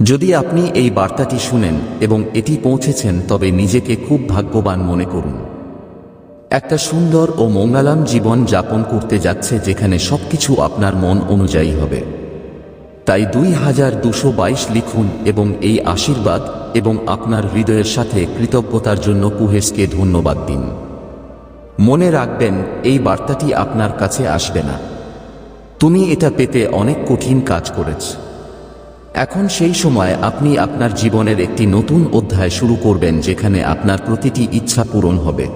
যদি আপনি এই বার্তাটি শুনেন এবং এটি পৌঁছেছেন, তবে নিজেকে খুব ভাগ্যবান মনে করুন। একটা সুন্দর ও মঙ্গলাম জীবন যাপন করতে যাচ্ছে, যেখানে সবকিছু আপনার মন অনুযায়ী হবে। তাই দুই হাজার দুশো বাইশ লিখুন এবং এই আশীর্বাদ এবং আপনার হৃদয়ের সাথে কৃতজ্ঞতার জন্য কুহেশকে ধন্যবাদ দিন। মনে রাখবেন, এই বার্তাটি আপনার কাছে আসবে না। তুমি এটা পেতে অনেক কঠিন কাজ করেছ। এখন সেই সময় আপনি আপনার জীবনের একটি নতুন অধ্যায় শুরু করবেন যেখানে আপনার প্রতিটি ইচ্ছা পূরণ হবে।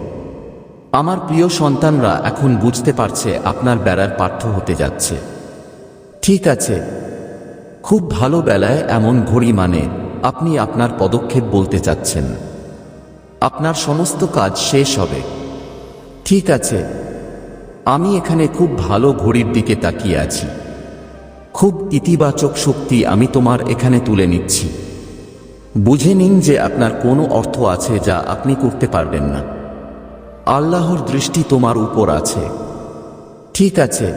আমার প্রিয় সন্তানরা এখন বুঝতে পারছে আপনার বেড়ার পাঠ্য হতে যাচ্ছে। ঠিক আছে। খুব ভালো বেলায় এমন ঘড়ি মানে আপনি আপনার পদক্ষেপ বলতে চাচ্ছেন। আপনার সমস্ত কাজ শেষ হবে। ঠিক আছে। আমি এখানে খুব ভালো ঘড়ির দিকে তাকিয়ে আছি। খুব ইতিবাচক শক্তি আমি তোমার এখানে তুলে নিচ্ছি। বুঝে নিন যে আপনার কোনো অর্থ আছে যা আপনি করতে পারবেন না। আল্লাহর দৃষ্টি তোমার উপর আছে। ঠিক আছে।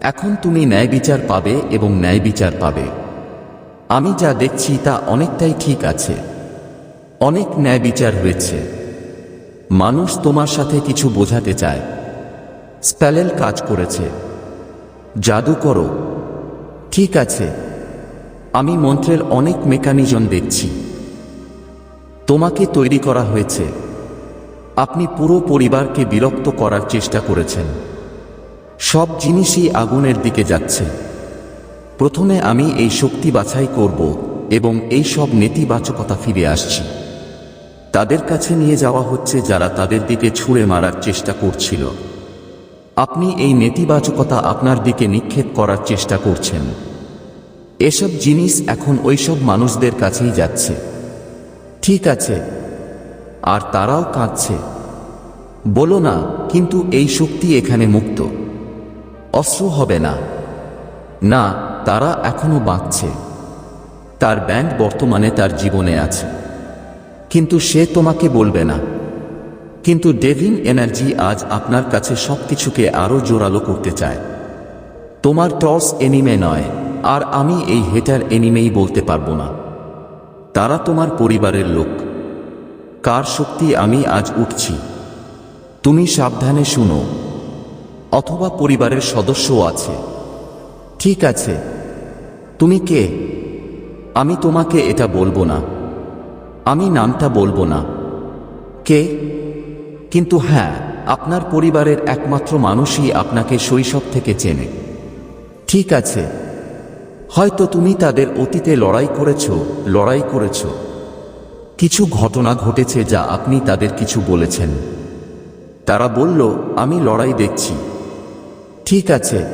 এখন তুমি ন্যায় বিচার পাবে এবং ন্যায় বিচার পাবে। আমি যা দেখছি তা অনেকটাই ঠিক আছে। অনেক ন্যায় বিচার হয়েছে। মানুষ তোমার সাথে কিছু বোঝাতে চায়। স্প্যালেল কাজ করেছে। জাদু করো। ঠিক আছে। আমি মন্ত্রের অনেক মেকানিজম দেখছি। তোমাকে তৈরি করা হয়েছে। আপনি পুরো পরিবারকে বিরক্ত করার চেষ্টা করেছেন। সব জিনিসই আগুনের দিকে যাচ্ছে। প্রথমে আমি এই শক্তি বাছাই করব এবং এই সব নেতিবাচকতা ফিরে আসছি। তাদের কাছে নিয়ে যাওয়া হচ্ছে যারা তাদের দিকে ছুঁড়ে মারার চেষ্টা করছিল। আপনি এই নেতিবাচকতা আপনার দিকে নিক্ষেপ করার চেষ্টা করছেন। এসব জিনিস এখন ওইসব মানুষদের কাছেই যাচ্ছে। ঠিক আছে। আর তারাও কাঁদছে। বলো না, কিন্তু এই শক্তি এখানে মুক্ত। অস্ত্র হবে না। না, তারা এখনও বাঁচছে। তার ব্যান্ড বর্তমানে তার জীবনে আছে। কিন্তু সে তোমাকে বলবে না। কিন্তু ডেভিন এনার্জি আজ আপনার কাছে সবকিছুকে আরও জোরালো করতে চায়। তোমার টর্চ এনিমে নয়, আর আমি এই হেটার এনিমেই বলতে পারব না। তারা তোমার পরিবারের লোক। কার শক্তি আমি আজ উঠছি? তুমি সাবধানে শুনো। অথবা পরিবারের সদস্যও আছে। ঠিক আছে। তুমি কে? আমি তোমাকে এটা বলব না। আমি নামটা বলব না। কে? কিন্তু হ্যাঁ আপনার পরিবারের একমাত্র মানুষই আপনাকে শৈশব থেকে চেনে। ঠিক আছে, হয়তো তুমি তাদের অতীতে লড়াই করেছ লড়াই করেছ। কিছু ঘটনা ঘটেছে যা আপনি তাদের কিছু বলেছেন। তারা বলল, আমি লড়াই দেখছি। ঠিক আছে,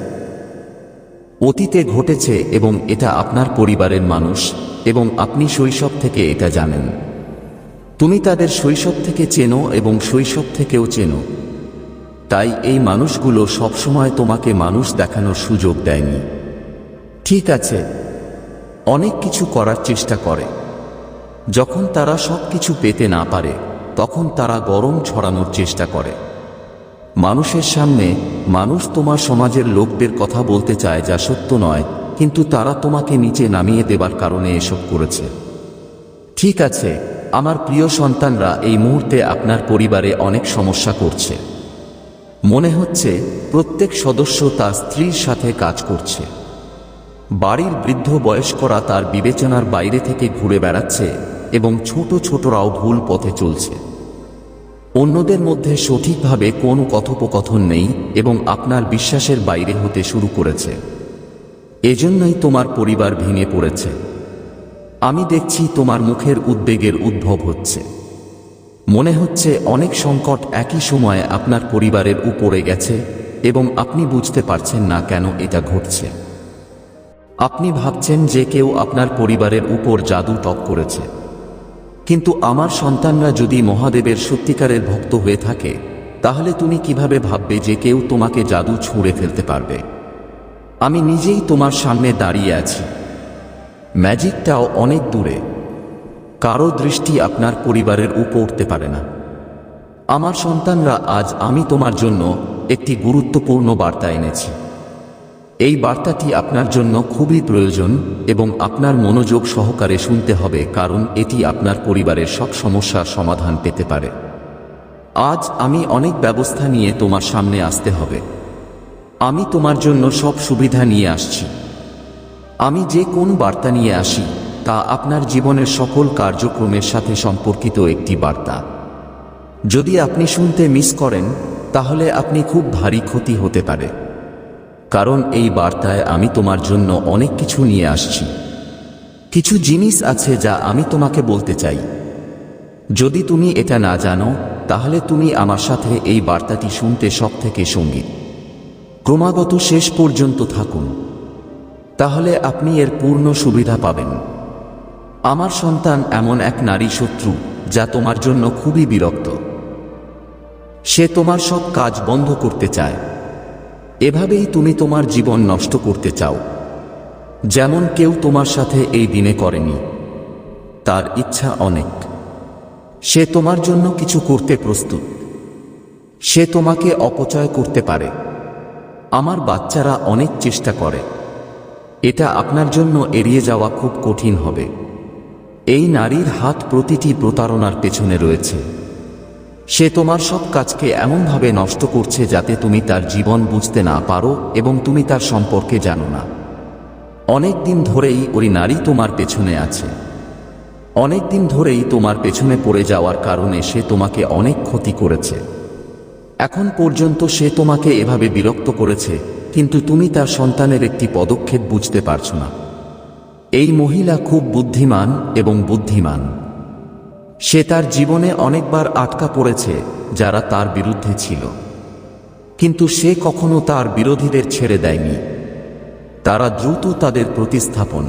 অতীতে ঘটেছে এবং এটা আপনার পরিবারের মানুষ এবং আপনি শৈশব থেকে এটা জানেন। তুমি তাদের শৈশব থেকে চেনো এবং শৈশব থেকেও চেনো। তাই এই মানুষগুলো সবসময় তোমাকে মানুষ দেখানোর সুযোগ দেয়নি। ঠিক আছে, অনেক কিছু করার চেষ্টা করে। যখন তারা সব কিছু পেতে না পারে, তখন তারা গরম ছড়ানোর চেষ্টা করে। মানুষের সামনে মানুষ তোমার সমাজের লোকদের কথা বলতে চায় যা সত্য নয়, কিন্তু তারা তোমাকে নিচে নামিয়ে দেবার কারণে এসব করেছে। ঠিক আছে আমার প্রিয় সন্তানরা এই মুহূর্তে আপনার পরিবারে অনেক সমস্যা করছে। মনে হচ্ছে প্রত্যেক সদস্য তার স্ত্রীর সাথে কাজ করছে। বাড়ির বৃদ্ধ বয়স্করা তার বিবেচনার বাইরে থেকে ঘুরে বেড়াচ্ছে এবং ছোট ছোটরাও ভুল পথে চলছে। অন্যদের মধ্যে সঠিকভাবে কোনো কথোপকথন নেই এবং আপনার বিশ্বাসের বাইরে হতে শুরু করেছে। এজন্যই তোমার পরিবার ভেঙে পড়েছে। আমি দেখছি তোমার মুখের উদ্বেগের উদ্ভব হচ্ছে। মনে হচ্ছে অনেক সংকট একই সময়ে আপনার পরিবারের উপরে গেছে এবং আপনি বুঝতে পারছেন না কেন এটা ঘটছে। আপনি ভাবছেন যে কেউ আপনার পরিবারের উপর জাদু টক করেছে। কিন্তু আমার সন্তানরা যদি মহাদেবের সত্যিকারের ভক্ত হয়ে থাকে, তাহলে তুমি কীভাবে ভাববে যে কেউ তোমাকে জাদু ছুঁড়ে ফেলতে পারবে? আমি নিজেই তোমার সামনে দাঁড়িয়ে আছি। ম্যাজিকটাও অনেক দূরে। কারও দৃষ্টি আপনার পরিবারের উপর উঠতে পারে না। আমার সন্তানরা আজ আমি তোমার জন্য একটি গুরুত্বপূর্ণ বার্তা এনেছি। এই বার্তাটি আপনার জন্য খুবই প্রয়োজন এবং আপনার মনোযোগ সহকারে শুনতে হবে কারণ এটি আপনার পরিবারের সব সমস্যার সমাধান পেতে পারে। আজ আমি অনেক ব্যবস্থা নিয়ে তোমার সামনে আসতে হবে। আমি তোমার জন্য সব সুবিধা নিয়ে আসছি। আমি যে কোন বার্তা নিয়ে আসি, তা আপনার জীবনের সকল কার্যক্রমের সাথে সম্পর্কিত একটি বার্তা। যদি আপনি শুনতে মিস করেন, তাহলে আপনি খুব ভারী ক্ষতি হতে পারে। কারণ এই বার্তায় আমি তোমার জন্য অনেক কিছু নিয়ে আসছি। কিছু জিনিস আছে যা আমি তোমাকে বলতে চাই। যদি তুমি এটা না জানো, তাহলে তুমি আমার সাথে এই বার্তাটি শুনতে সব থেকে সংগীত ক্রমাগত শেষ পর্যন্ত থাকুন। তাহলে আপনি এর পূর্ণ সুবিধা পাবেন। আমার সন্তান এমন এক নারী শত্রু, যা তোমার জন্য খুবই বিরক্ত। সে তোমার সব কাজ বন্ধ করতে চায়। এভাবেই তুমি তোমার জীবন নষ্ট করতে চাও। যেমন কেউ তোমার সাথে এই দিনে করেনি। তার ইচ্ছা অনেক। সে তোমার জন্য কিছু করতে প্রস্তুত। সে তোমাকে অপচয় করতে পারে। আমার বাচ্চারা অনেক চেষ্টা করে। এটা আপনার জন্য এড়িয়ে যাওয়া খুব কঠিন হবে। এই নারীর হাত প্রতিটি প্রতারণার পেছনে রয়েছে। সে তোমার সব কাজকে এমনভাবে নষ্ট করছে যাতে তুমি তার জীবন বুঝতে না পারো এবং তুমি তার সম্পর্কে জানো না। অনেক দিন ধরেই ওই নারী তোমার পেছনে আছে। অনেক দিন ধরেই তোমার পেছনে পড়ে যাওয়ার কারণে সে তোমাকে অনেক ক্ষতি করেছে। এখন পর্যন্ত সে তোমাকে এভাবে বিরক্ত করেছে কিন্তু তুমি তার সন্তানের একটি পদক্ষেপ বুঝতে পারছ না। এই মহিলা খুব বুদ্ধিমান এবং বুদ্ধিমান। সে তার জীবনে অনেকবার আটকা পড়েছে, যারা তার বিরুদ্ধে ছিল। কিন্তু সে কখনো তার বিরোধীদের ছেড়ে দেয়নি। তারা দ্রুত তাদের প্রতিস্থাপন।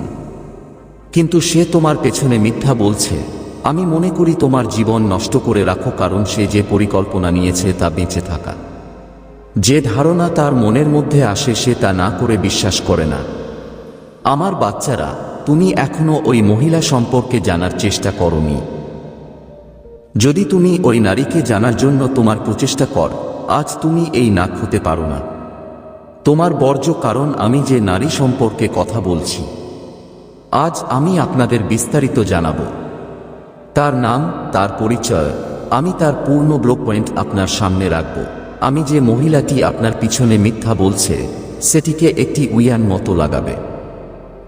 কিন্তু সে তোমার পেছনে মিথ্যা বলছে, আমি মনে করি তোমার জীবন নষ্ট করে রাখো কারণ সে যে পরিকল্পনা নিয়েছে তা বেঁচে থাকা। যে ধারণা তার মনের মধ্যে আসে সে তা না করে বিশ্বাস করে না। আমার বাচ্চারা, তুমি এখনও ওই মহিলা সম্পর্কে জানার চেষ্টা করনি। যদি তুমি ওই নারীকে জানার জন্য তোমার প্রচেষ্টা কর, আজ তুমি এই নাক হতে পারো না। তোমার বর্জ্য কারণ আমি যে নারী সম্পর্কে কথা বলছি, আজ আমি আপনাদের বিস্তারিত জানাব। তার নাম, তার পরিচয়, আমি তার পূর্ণ ব্লক পয়েন্ট আপনার সামনে রাখব। আমি যে মহিলাটি আপনার পিছনে মিথ্যা বলছে, সেটিকে একটি উইয়ান মতো লাগাবে।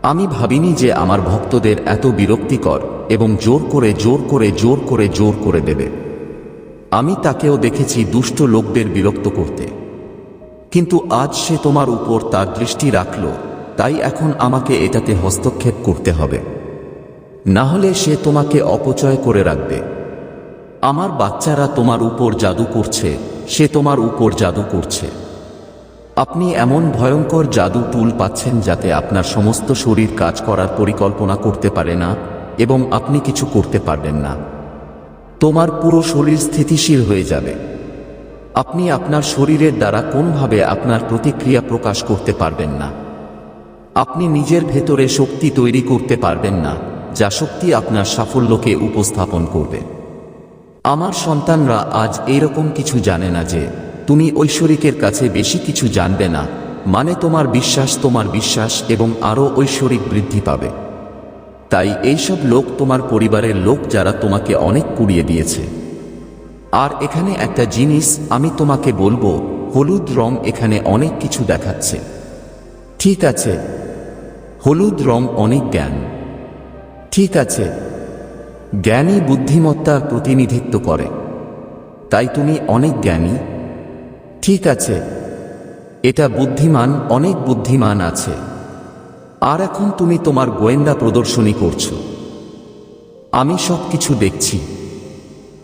আমি ভাবিনি যে আমার ভক্তদের এত বিরক্তিকর এবং জোর করে জোর করে জোর করে জোর করে দেবে। আমি তাকেও দেখেছি দুষ্ট লোকদের বিরক্ত করতে। কিন্তু আজ সে তোমার উপর তার দৃষ্টি রাখল, তাই এখন আমাকে এটাতে হস্তক্ষেপ করতে হবে। না হলে সে তোমাকে অপচয় করে রাখবে। আমার বাচ্চারা তোমার উপর জাদু করছে সে তোমার উপর জাদু করছে। আপনি এমন ভয়ঙ্কর জাদু টুল পাচ্ছেন যাতে আপনার সমস্ত শরীর কাজ করার পরিকল্পনা করতে পারে না এবং আপনি কিছু করতে পারবেন না। তোমার পুরো শরীর স্থিতিশীল হয়ে যাবে। আপনি আপনার শরীরের দ্বারা কোনোভাবে আপনার প্রতিক্রিয়া প্রকাশ করতে পারবেন না। আপনি নিজের ভেতরে শক্তি তৈরি করতে পারবেন না, যা শক্তি আপনার সাফল্যকে উপস্থাপন করবে। আমার সন্তানরা আজ এরকম কিছু জানে না যে, তুমি ঐশ্বরিকের কাছে বেশি কিছু জানবে না মানে তোমার বিশ্বাস তোমার বিশ্বাস এবং আরও ঐশ্বরিক বৃদ্ধি পাবে। তাই এইসব লোক তোমার পরিবারের লোক যারা তোমাকে অনেক কুড়িয়ে দিয়েছে। আর এখানে একটা জিনিস আমি তোমাকে বলব, হলুদ রং এখানে অনেক কিছু দেখাচ্ছে। ঠিক আছে। হলুদ রং অনেক জ্ঞান। ঠিক আছে। জ্ঞানী বুদ্ধিমত্তার প্রতিনিধিত্ব করে। তাই তুমি অনেক জ্ঞানী। ঠিক আছে, এটা বুদ্ধিমান, অনেক বুদ্ধিমান আছে। আর এখন তুমি তোমার গোয়েন্দা প্রদর্শনী করছ। আমি সব কিছু দেখছি।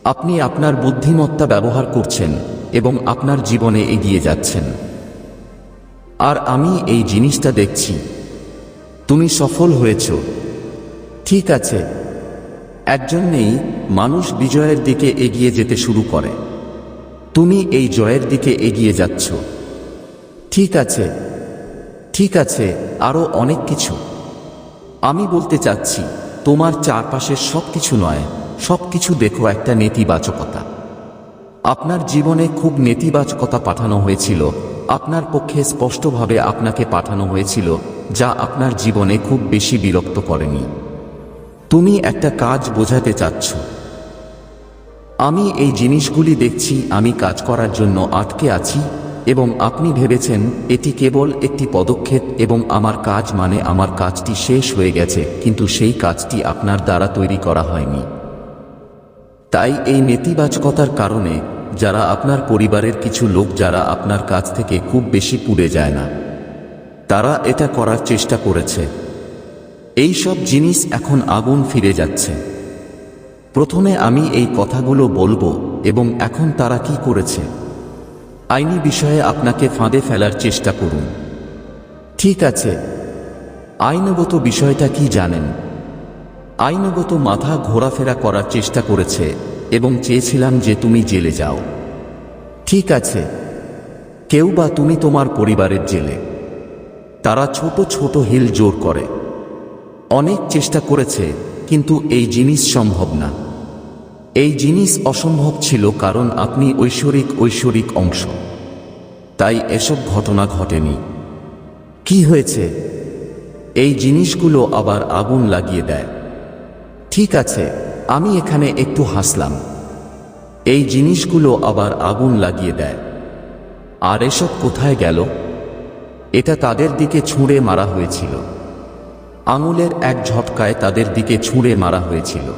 আপনি আপনার বুদ্ধিমত্তা ব্যবহার করছেন এবং আপনার জীবনে এগিয়ে যাচ্ছেন। আর আমি এই জিনিসটা দেখছি। তুমি সফল হয়েছ। ঠিক আছে একজন নেই মানুষ বিজয়ের দিকে এগিয়ে যেতে শুরু করে। তুমি এই জয়ের দিকে এগিয়ে যাচ্ছ। ঠিক আছে ঠিক আছে আরও অনেক কিছু। আমি বলতে চাচ্ছি, তোমার চারপাশের সব কিছু নয় সব কিছু দেখো একটা নেতিবাচকতা। আপনার জীবনে খুব নেতিবাচকতা পাঠানো হয়েছিল, আপনার পক্ষে স্পষ্টভাবে আপনাকে পাঠানো হয়েছিল, যা আপনার জীবনে খুব বেশি বিরক্ত করেনি। তুমি একটা কাজ বোঝাতে চাচ্ছ। আমি এই জিনিসগুলি দেখছি, আমি কাজ করার জন্য আটকে আছি, এবং আপনি ভেবেছেন এটি কেবল একটি পদক্ষেপ এবং আমার কাজ মানে আমার কাজটি শেষ হয়ে গেছে, কিন্তু সেই কাজটি আপনার দ্বারা তৈরি করা হয়নি। তাই এই নেতিবাচকতার কারণে যারা আপনার পরিবারের কিছু লোক যারা আপনার কাছ থেকে খুব বেশি পুড়ে যায় না, তারা এটা করার চেষ্টা করেছে। এই সব জিনিস এখন আগুন ফিরে যাচ্ছে। প্রথমে আমি এই কথাগুলো বলব এবং এখন তারা কি করেছে? আইনি বিষয়ে আপনাকে ফাঁদে ফেলার চেষ্টা করুন। ঠিক আছে। আইনগত বিষয়টা কি জানেন? আইনগত মাথা ঘোরাফেরা করার চেষ্টা করেছে এবং চেয়েছিলাম যে তুমি জেলে যাও। ঠিক আছে। কেউ বা তুমি তোমার পরিবারের জেলে। তারা ছোট ছোট হিল জোর করে। অনেক চেষ্টা করেছে, কিন্তু এই জিনিস সম্ভব না। এই জিনিস অসম্ভব ছিল কারণ আপনি ঐশ্বরিক ঐশ্বরিক অংশ। তাই এসব ঘটনা ঘটেনি। কি হয়েছে? এই জিনিসগুলো আবার আগুন লাগিয়ে দেয়। ঠিক আছে, আমি এখানে একটু হাসলাম। এই জিনিসগুলো আবার আগুন লাগিয়ে দেয়। আর এসব কোথায় গেল? এটা তাদের দিকে ছুঁড়ে মারা হয়েছিল। আঙুলের এক ঝটকায় তাদের দিকে ছুঁড়ে মারা হয়েছিল।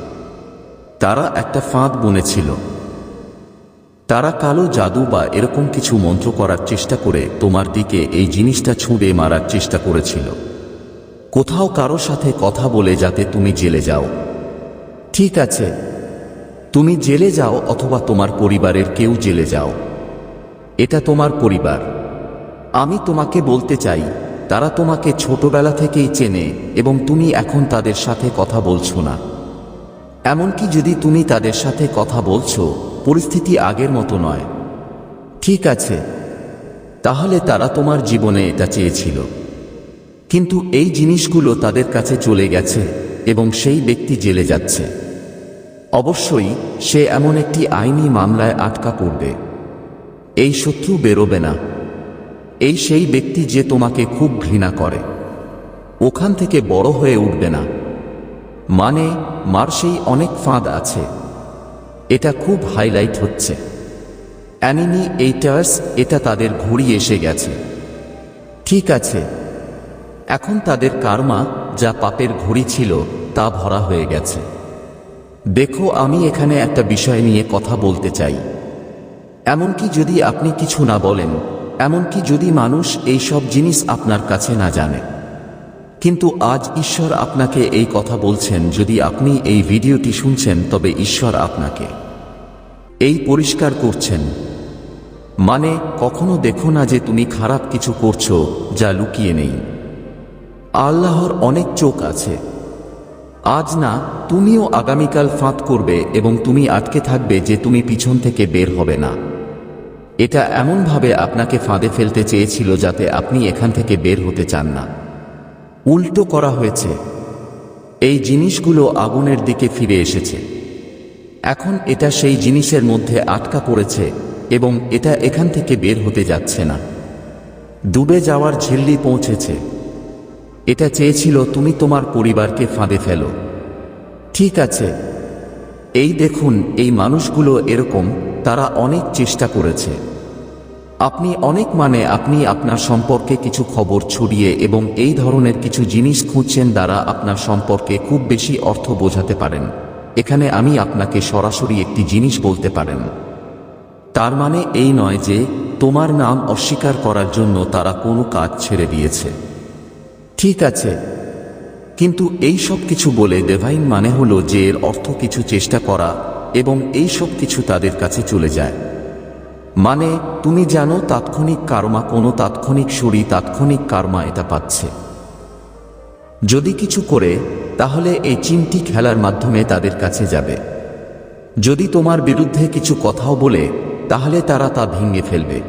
তারা একটা ফাঁদ বুনেছিল। তারা কালো জাদু বা এরকম কিছু মন্ত্র করার চেষ্টা করে তোমার দিকে এই জিনিসটা ছুঁড়ে মারার চেষ্টা করেছিল। কোথাও কারও সাথে কথা বলে যাতে তুমি জেলে যাও। ঠিক আছে। তুমি জেলে যাও অথবা তোমার পরিবারের কেউ জেলে যাও। এটা তোমার পরিবার। আমি তোমাকে বলতে চাই তারা তোমাকে ছোটবেলা থেকেই চেনে এবং তুমি এখন তাদের সাথে কথা বলছো না। এমনকি যদি তুমি তাদের সাথে কথা বলছো, পরিস্থিতি আগের মতো নয়। ঠিক আছে, তাহলে তারা তোমার জীবনে এটা চেয়েছিল। কিন্তু এই জিনিসগুলো তাদের কাছে চলে গেছে এবং সেই ব্যক্তি জেলে যাচ্ছে। অবশ্যই সে এমন একটি আইনি মামলায় আটকা পড়বে। এই শত্রু বেরোবে না। এই সেই ব্যক্তি যে তোমাকে খুব ঘৃণা করে। ওখান থেকে বড় হয়ে উঠবে না। মানে মার সেই অনেক ফাঁদ আছে। এটা খুব হাইলাইট হচ্ছে। অ্যানিমি এইটার্স, এটা তাদের ঘুড়ি এসে গেছে। ঠিক আছে। এখন তাদের কার্মা, যা পাপের ঘড়ি ছিল, তা ভরা হয়ে গেছে। দেখো, আমি এখানে একটা বিষয় নিয়ে কথা বলতে চাই। এমনকি যদি আপনি কিছু না বলেন এমনকি যদি মানুষ এই সব জিনিস আপনার কাছে না জানে। কিন্তু আজ ঈশ্বর আপনাকে এই কথা বলছেন, যদি আপনি এই ভিডিওটি শুনছেন, তবে ঈশ্বর আপনাকে এই পরিষ্কার করছেন। মানে কখনো দেখো না যে তুমি খারাপ কিছু করছ যা লুকিয়ে নেই। আল্লাহর অনেক চোখ আছে। আজ না, তুমিও আগামীকাল ফাঁদ করবে এবং তুমি আটকে থাকবে যে তুমি পিছন থেকে বের হবে না। এটা এমনভাবে আপনাকে ফাঁদে ফেলতে চেয়েছিল যাতে আপনি এখান থেকে বের হতে চান না। উল্টো করা হয়েছে। এই জিনিসগুলো আগুনের দিকে ফিরে এসেছে। এখন এটা সেই জিনিসের মধ্যে আটকা পড়েছে এবং এটা এখান থেকে বের হতে যাচ্ছে না। ডুবে যাওয়ার ঝিল্লি পৌঁছেছে। এটা চেয়েছিল, তুমি তোমার পরিবারকে ফাঁদে ফেলো। ঠিক আছে। এই দেখুন, এই মানুষগুলো এরকম তারা অনেক চেষ্টা করেছে। আপনি অনেক মানে আপনি আপনার সম্পর্কে কিছু খবর ছড়িয়ে এবং এই ধরনের কিছু জিনিস খুঁজছেন দ্বারা আপনার সম্পর্কে খুব বেশি অর্থ বোঝাতে পারেন। এখানে আমি আপনাকে সরাসরি একটি জিনিস বলতে পারেন। তার মানে এই নয় যে, তোমার নাম অস্বীকার করার জন্য তারা কোনো কাজ ছেড়ে দিয়েছে। ঠিক আছে। কিন্তু এই সব কিছু বলে দেভাইন মানে হলো যে এর অর্থ কিছু চেষ্টা করা এবং এই সব কিছু তাদের কাছে চলে যায়। মানে তুমি জানো তাৎক্ষণিক কার্মা কোনো তাৎক্ষণিক শরী তাৎক্ষণিক কার্মা এটা পাচ্ছে। যদি কিছু করে, তাহলে এই চিমটি খেলার মাধ্যমে তাদের কাছে যাবে। যদি তোমার বিরুদ্ধে কিছু কথাও বলে, তাহলে তারা তা ভেঙে ফেলবে।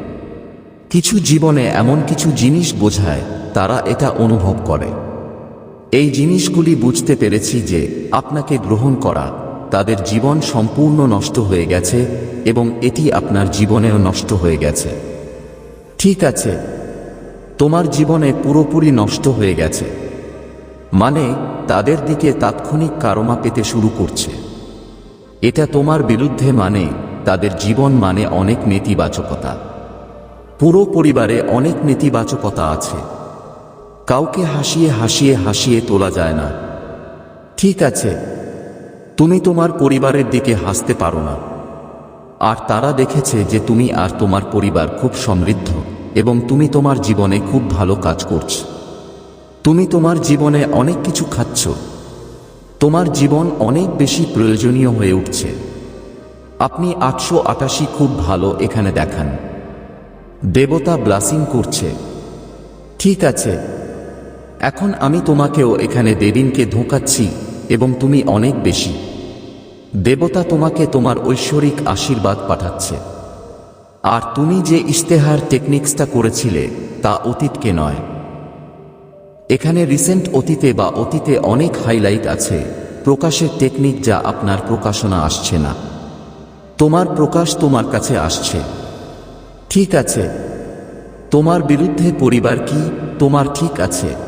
কিছু জীবনে এমন কিছু জিনিস বোঝায়, তারা এটা অনুভব করে। এই জিনিসগুলি বুঝতে পেরেছি যে, আপনাকে গ্রহণ করা তাদের জীবন সম্পূর্ণ নষ্ট হয়ে গেছে এবং এটি আপনার জীবনেও নষ্ট হয়ে গেছে। ঠিক আছে, তোমার জীবনে পুরোপুরি নষ্ট হয়ে গেছে। মানে তাদের দিকে তাৎক্ষণিক কারমা পেতে শুরু করছে। এটা তোমার বিরুদ্ধে মানে তাদের জীবন মানে অনেক নেতিবাচকতা। পুরো পরিবারে অনেক নেতিবাচকতা আছে। কাউকে হাসিয়ে হাসিয়ে হাসিয়ে তোলা যায় না। ঠিক আছে তুমি তোমার পরিবারের দিকে হাসতে পারো না। আর তারা দেখেছে যে তুমি আর তোমার পরিবার খুব সমৃদ্ধ এবং তুমি তোমার জীবনে খুব ভালো কাজ করছ। তুমি তোমার জীবনে অনেক কিছু খাচ্ছ। তোমার জীবন অনেক বেশি প্রয়োজনীয় হয়ে উঠছে। আপনি আটশো আটাশি খুব ভালো এখানে দেখান। দেবতা ব্লাসিং করছে। ঠিক আছে। এখন আমি তোমাকেও এখানে দেবীনকে ধোঁকাচ্ছি এবং তুমি অনেক বেশি। দেবতা তোমাকে তোমার ঐশ্বরিক আশীর্বাদ পাঠাচ্ছে। আর তুমি যে ইশতেহার টেকনিক্সটা করেছিলে, তা অতীতকে নয়। এখানে রিসেন্ট অতীতে বা অতীতে অনেক হাইলাইট আছে, প্রকাশের টেকনিক যা আপনার প্রকাশনা আসছে না। তোমার প্রকাশ তোমার কাছে আসছে। ঠিক আছে। তোমার বিরুদ্ধে পরিবার কি? তোমার ঠিক আছে।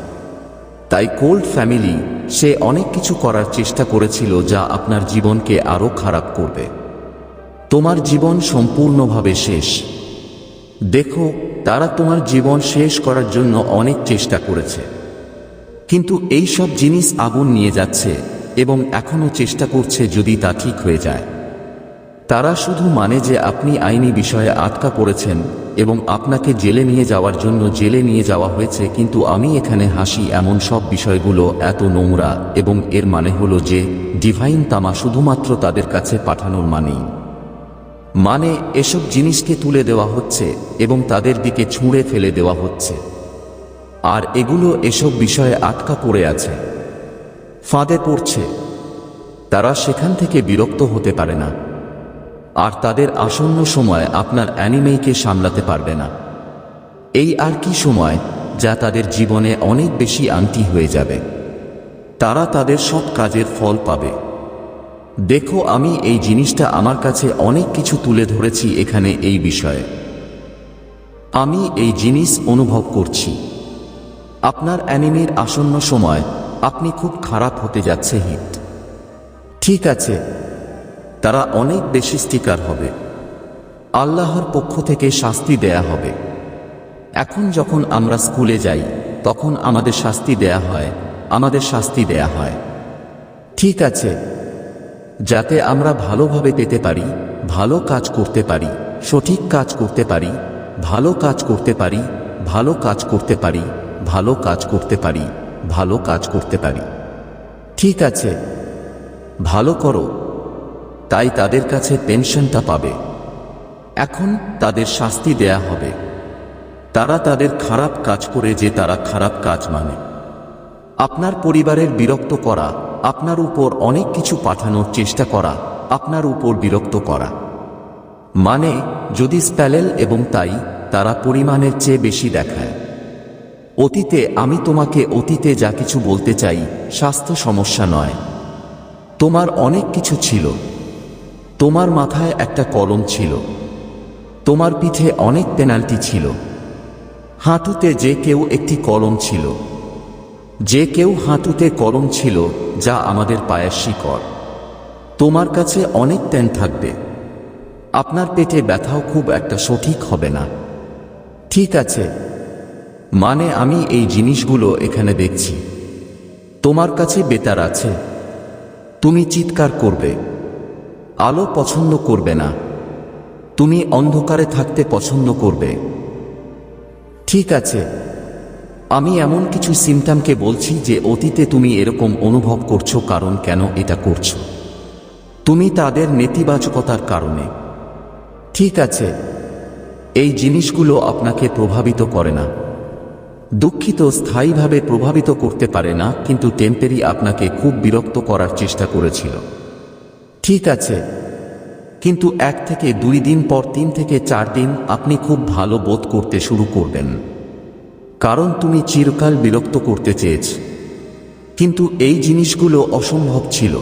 তাই কোল্ড ফ্যামিলি, সে অনেক কিছু করার চেষ্টা করেছিল যা আপনার জীবনকে আরও খারাপ করবে। তোমার জীবন সম্পূর্ণভাবে শেষ। দেখো, তারা তোমার জীবন শেষ করার জন্য অনেক চেষ্টা করেছে। কিন্তু এই সব জিনিস আগুন নিয়ে যাচ্ছে এবং এখনও চেষ্টা করছে যদি তা ঠিক হয়ে যায়। তারা শুধু মানে যে আপনি আইনি বিষয়ে আটকা পড়েছেন এবং আপনাকে জেলে নিয়ে যাওয়ার জন্য জেলে নিয়ে যাওয়া হয়েছে, কিন্তু আমি এখানে হাসি এমন সব বিষয়গুলো এত নোংরা, এবং এর মানে হলো যে ডিভাইন তামা শুধুমাত্র তাদের কাছে পাঠানোর মানেই। মানে এসব জিনিসকে তুলে দেওয়া হচ্ছে, এবং তাদের দিকে ছুঁড়ে ফেলে দেওয়া হচ্ছে। আর এগুলো এসব বিষয়ে আটকা পড়ে আছে। ফাঁদে পড়ছে। তারা সেখান থেকে বিরক্ত হতে পারে না। আর তাদের আসন্ন সময় আপনার অ্যানিমেইকে সামলাতে পারবে না। এই আর কি সময় যা তাদের জীবনে অনেক বেশি আংটি হয়ে যাবে। তারা তাদের সব কাজের ফল পাবে। দেখো, আমি এই জিনিসটা আমার কাছে অনেক কিছু তুলে ধরেছি এখানে এই বিষয়ে। আমি এই জিনিস অনুভব করছি। আপনার অ্যানিমের আসন্ন সময় আপনি খুব খারাপ হতে যাচ্ছে, হিট। ঠিক আছে তারা অনেক বেশি স্টিকার হবে। আল্লাহর পক্ষ থেকে শাস্তি দেয়া হবে। এখন যখন আমরা স্কুলে যাই, তখন আমাদের শাস্তি দেয়া হয়, আমাদের শাস্তি দেয়া হয়। ঠিক আছে, যাতে আমরা ভালোভাবে পেতে পারি, ভালো কাজ করতে পারি, সঠিক কাজ করতে পারি, ভালো কাজ করতে পারি, ভালো কাজ করতে পারি, ভালো কাজ করতে পারি, ভালো কাজ করতে পারি। ঠিক আছে, ভালো করো। তাই তাদের কাছে পেনশনটা পাবে। এখন তাদের শাস্তি দেয়া হবে। তারা তাদের খারাপ কাজ করে যে তারা খারাপ কাজ মানে। আপনার পরিবারের বিরক্ত করা, আপনার উপর অনেক কিছু পাঠানোর চেষ্টা করা, আপনার উপর বিরক্ত করা। মানে যদি স্প্যালেল এবং তাই তারা পরিমাণের চেয়ে বেশি দেখায়। অতীতে আমি তোমাকে অতীতে যা কিছু বলতে চাই, স্বাস্থ্য সমস্যা নয়। তোমার অনেক কিছু ছিল। তোমার মাথায় একটা কলম ছিল। তোমার পিঠে অনেক পেনাল্টি ছিল। হাঁটুতে যে কেউ একটি কলম ছিল। যে কেউ হাঁটুতে কলম ছিল যা আমাদের পায়ের শিকড়। তোমার কাছে অনেক ট্যান থাকবে। আপনার পেটে ব্যথাও খুব একটা সঠিক হবে না। ঠিক আছে। মানে আমি এই জিনিসগুলো এখানে দেখছি। তোমার কাছে বেতার আছে। তুমি চিৎকার করবে। আলো পছন্দ করবে না। তুমি অন্ধকারে থাকতে পছন্দ করবে। ঠিক আছে। আমি এমন কিছু সিমটামকে বলছি যে অতীতে তুমি এরকম অনুভব করছ কারণ কেন এটা করছ। তুমি তাদের নেতিবাচকতার কারণে। ঠিক আছে। এই জিনিসগুলো আপনাকে প্রভাবিত করে না। দুঃখিত স্থায়ীভাবে প্রভাবিত করতে পারে না, কিন্তু টেম্পেরি আপনাকে খুব বিরক্ত করার চেষ্টা করেছিল। ঠিক আছে। কিন্তু এক থেকে দুই দিন পর তিন থেকে চার দিন আপনি খুব ভালো বোধ করতে শুরু করবেন। কারণ তুমি চিরকাল বিরক্ত করতে চেয়েছ। কিন্তু এই জিনিসগুলো অসম্ভব ছিল।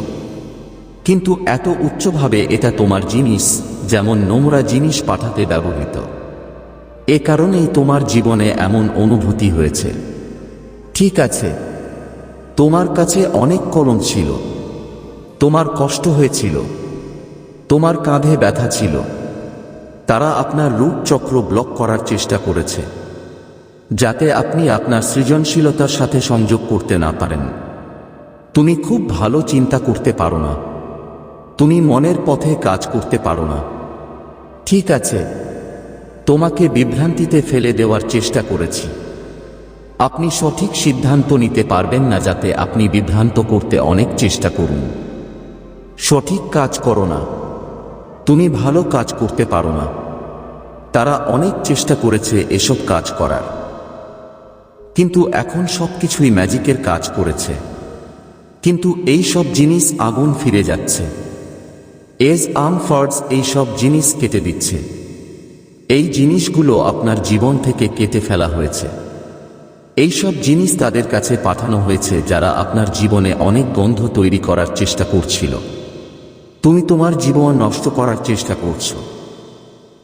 কিন্তু এত উচ্চভাবে এটা তোমার জিনিস, যেমন নোংরা জিনিস পাঠাতে ব্যবহৃত। এ কারণেই তোমার জীবনে এমন অনুভূতি হয়েছে। ঠিক আছে। তোমার কাছে অনেক কলম ছিল। তোমার কষ্ট হয়েছিল। তোমার কাঁধে ব্যথা ছিল। তারা আপনার রূপচক্র ব্লক করার চেষ্টা করেছে, যাতে আপনি আপনার সৃজনশীলতার সাথে সংযোগ করতে না পারেন। তুমি খুব ভালো চিন্তা করতে পারো না। তুমি মনের পথে কাজ করতে পারো না। ঠিক আছে, তোমাকে বিভ্রান্তিতে ফেলে দেওয়ার চেষ্টা করেছি। আপনি সঠিক সিদ্ধান্ত নিতে পারবেন না যাতে আপনি বিভ্রান্ত করতে অনেক চেষ্টা করুন। সঠিক কাজ করো না। তুমি ভালো কাজ করতে পারো না। তারা অনেক চেষ্টা করেছে এসব কাজ করার। কিন্তু এখন সবকিছুই ম্যাজিকের কাজ করেছে। কিন্তু এই সব জিনিস আগুন ফিরে যাচ্ছে। এজ আর্মফার্ডস এই সব জিনিস কেটে দিচ্ছে। এই জিনিসগুলো আপনার জীবন থেকে কেটে ফেলা হয়েছে। এই সব জিনিস তাদের কাছে পাঠানো হয়েছে যারা আপনার জীবনে অনেক গন্ধ তৈরি করার চেষ্টা করছিল। তুমি তোমার জীবন নষ্ট করার চেষ্টা করছ।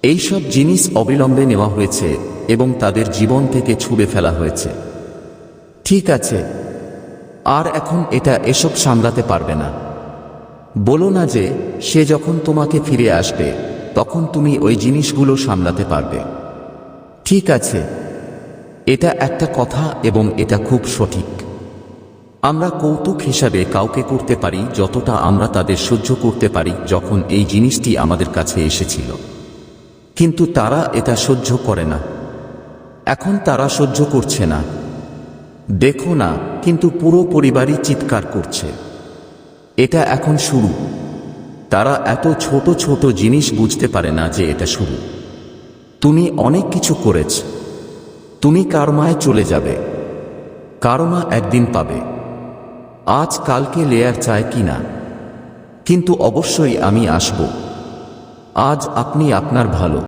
এই সব জিনিস অবিলম্বে নেওয়া হয়েছে এবং তাদের জীবন থেকে ছুড়ে ফেলা হয়েছে। ঠিক আছে, আর এখন এটা এসব সামলাতে পারবে না। বলো না যে, সে যখন তোমাকে ফিরে আসবে, তখন তুমি ওই জিনিসগুলো সামলাতে পারবে। ঠিক আছে, এটা একটা কথা এবং এটা খুব সঠিক। আমরা কৌতুক হিসাবে কাউকে করতে পারি যতটা আমরা তাদের সহ্য করতে পারি যখন এই জিনিসটি আমাদের কাছে এসেছিল। কিন্তু তারা এটা সহ্য করে না। এখন তারা সহ্য করছে না। দেখো না, কিন্তু পুরো পরিবারই চিৎকার করছে। এটা এখন শুরু। তারা এত ছোট ছোট জিনিস বুঝতে পারে না যে এটা শুরু। তুমি অনেক কিছু করেছ। তুমি কারমায় চলে যাবে। কারমা একদিন পাবে। আজ কালকে লেয়ার চায় কি না? কিন্তু অবশ্যই আমি আসব। আজ আপনি আপনার ভালো।